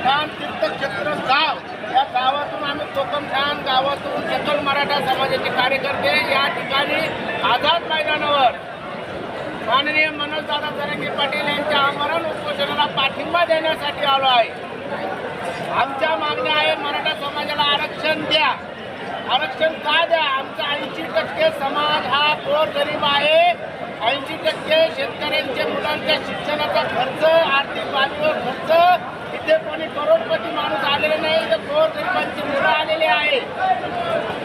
कोकमठाण तीर्थक्षेत्र गाव. या गावातून आम्ही कोकमठाण गावातून सकल मराठा समाजाचे कार्यकर्ते या ठिकाणी आझाद मैदानावर माननीय मनोजदादा जरंगे पाटील यांच्या आमरण उपोषणाला पाठिंबा देण्यासाठी आलो आहे. आमच्या मागण्या आहे मराठा समाजाला आरक्षण द्या. आरक्षण का द्या? आमचा ऐंशी टक्के समाज हा गोर गरीब आहे. ऐंशी टक्के शेतकऱ्यांच्या मुलांच्या शिक्षणाचा खर्च आर्थिक बाजूवर खर्च इथे कोणी करोडपती माणूस आलेले नाही तर गोर गरीबांची मुलं आलेली आहे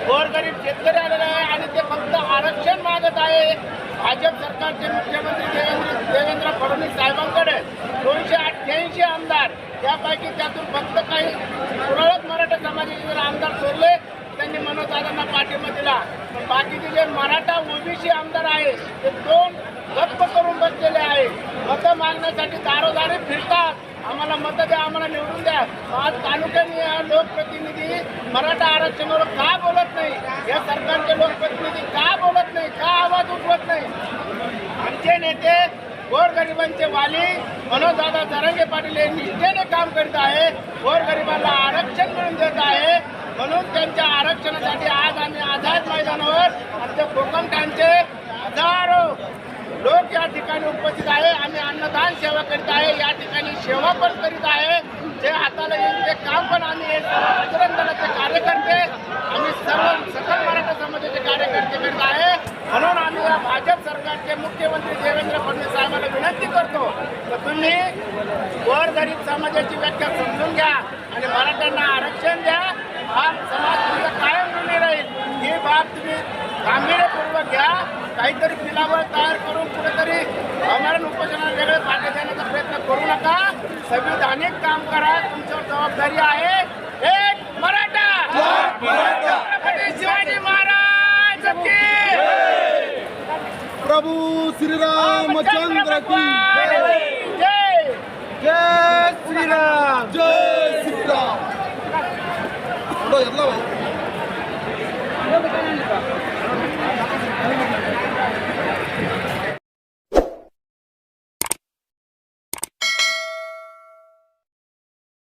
गोरगरीब शेतकरी आलेले आहे आणि ते फक्त आरक्षण मागत आहे. भाजप सरकारचे मुख्यमंत्री देवेंद्र देवेंद्र फडणवीस साहेबांकडे दोनशे अठ्ठ्याऐंशी आमदार त्यापैकी त्यातून फक्त काही तुरळक मराठा समाजाचे जर आमदार सोडले त्यांनी मनोजदादांना पाठिंबा दिला. पण बाकीचे जे मराठा ओबीसी आमदार आहे ते दोन गप्प करून बसलेले आहे मतं मागण्यासाठी दारोदारी फिरतात. आम्हाला मत द्या आम्हाला निवडून द्या. आज तालुक्याने या लोकप्रतिनिधी मराठा आरक्षणावर का बोलत नाही? या सरकारचे लोकप्रतिनिधी का बोलत नाही? का आवाज उठवत नाही? आमचे नेते गोरगरिबांचे वाली मनोजदादा जरांगे पाटील हे निष्ठेने काम करीत आहे. गोरगरिबांना आरक्षण मिळून देत आहे. म्हणून त्यांच्या आरक्षणासाठी आज आम्ही आझाद मैदानावर आमच्या कोकमठाणचे हजारो लोक या ठिकाणी उपस्थित आहे. आम्ही अन्नदान सेवा करीत आहे. या ठिकाणी पण करीत आहे. जे हाताला येईल ते काम पण आम्ही हे दलाचे कार्यकर्ते आम्ही सर्व सकल मराठा समाजाचे कार्यकर्ते करीत आहे. म्हणून आम्ही या भाजप सरकारचे मुख्यमंत्री देवेंद्र फडणवीस साहेबांना विनंती करतो तर तुम्ही गोरगरीब समाजाची व्याख्या समजून घ्या आणि मराठ्यांना आरक्षण द्या. हा समाज तुमचा कायम ऋणी राहील. ही बाब तुम्ही गांभीर्यपूर्वक घ्या. काहीतरी बिलावर तयार करून संविधानिक काम करा तुमच्यावर जबाबदारी आहे. एक मराठा. छत्रपती शिवाजी महाराज की प्रभू श्रीरामचंद्र की जय. जय. श्रीराम. जय श्रीराम.